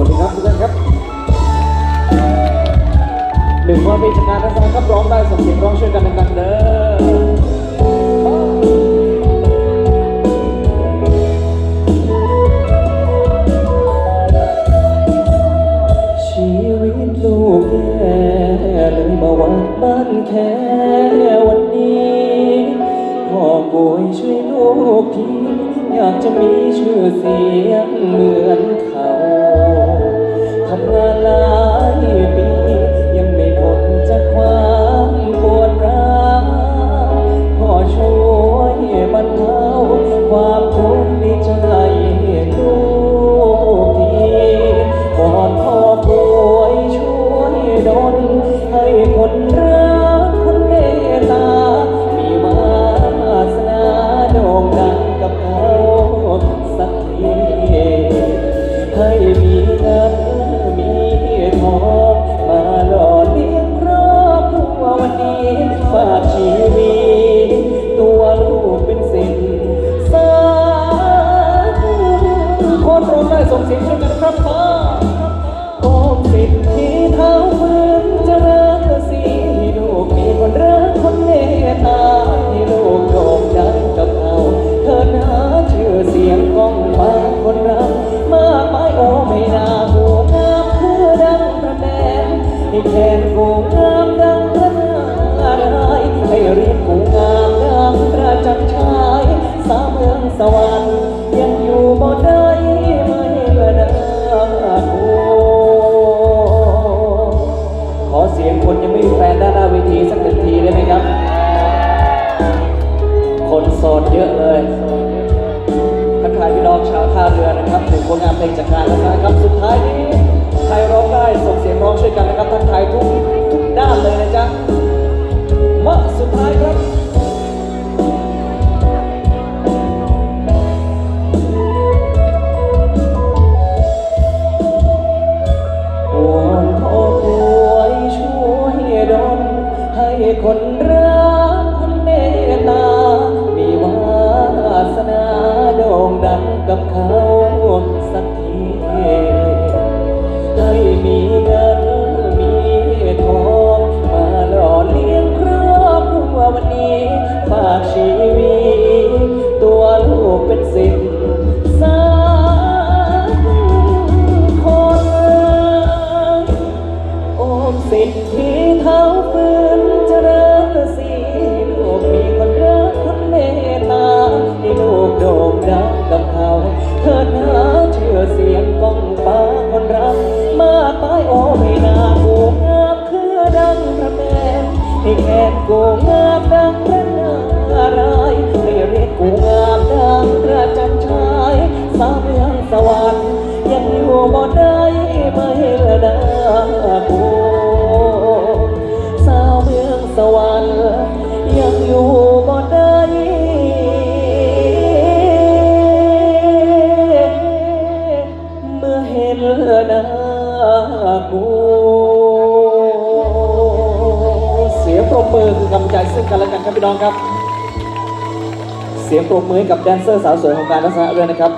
วัสดีครับทุกท่านครับหนึ่งวันมีจากการทัศนะครับร้องได้ส่งเสียงร้องช่วยกันดังๆเด้อชีวิตลูกแย่เลยมาวัดบ้านแค่วันนี้พ่อป่วยช่วยลูกทีอยากจะมีชื่อเสียงเหมือนเขา แทนกูงามดังพระนารายณ์ให้เรียกกูงามดังพระจันชายสาวเมืองสวรรค์ยังอยู่บ่ได้ไม่ละนากูขอเสียงคนยังไม่มีแฟนด้านหน้าเวทีสักหนึ่งทีได้ไหมครับ คนโสดเยอะเลยทักทายพี่น้องชาวท่าเรือนะครับถึงผลงานเพลงจากงานแล้วนะครับ สุดท้ายนี้ใครรอ งได้ส่งเสียงร้องช่วยกันนะครับทักทายทุกทุกด้านเลยนะจ๊ะมาสุดท้ายครับวอนพ่อป่วยช่วยดลให้คนรักคนเมตตา มีวาสนาโด่งดังกับเขา สิทธิเท้าฟืนเจริ หน้ากูเสียงปรบมือคือกำลังใจซึ่งกันและกันครับพี่น้องครับ เสียงปรบมือกับแดนเซอร์สาวสวยของการทัศนะด้วยนะครับ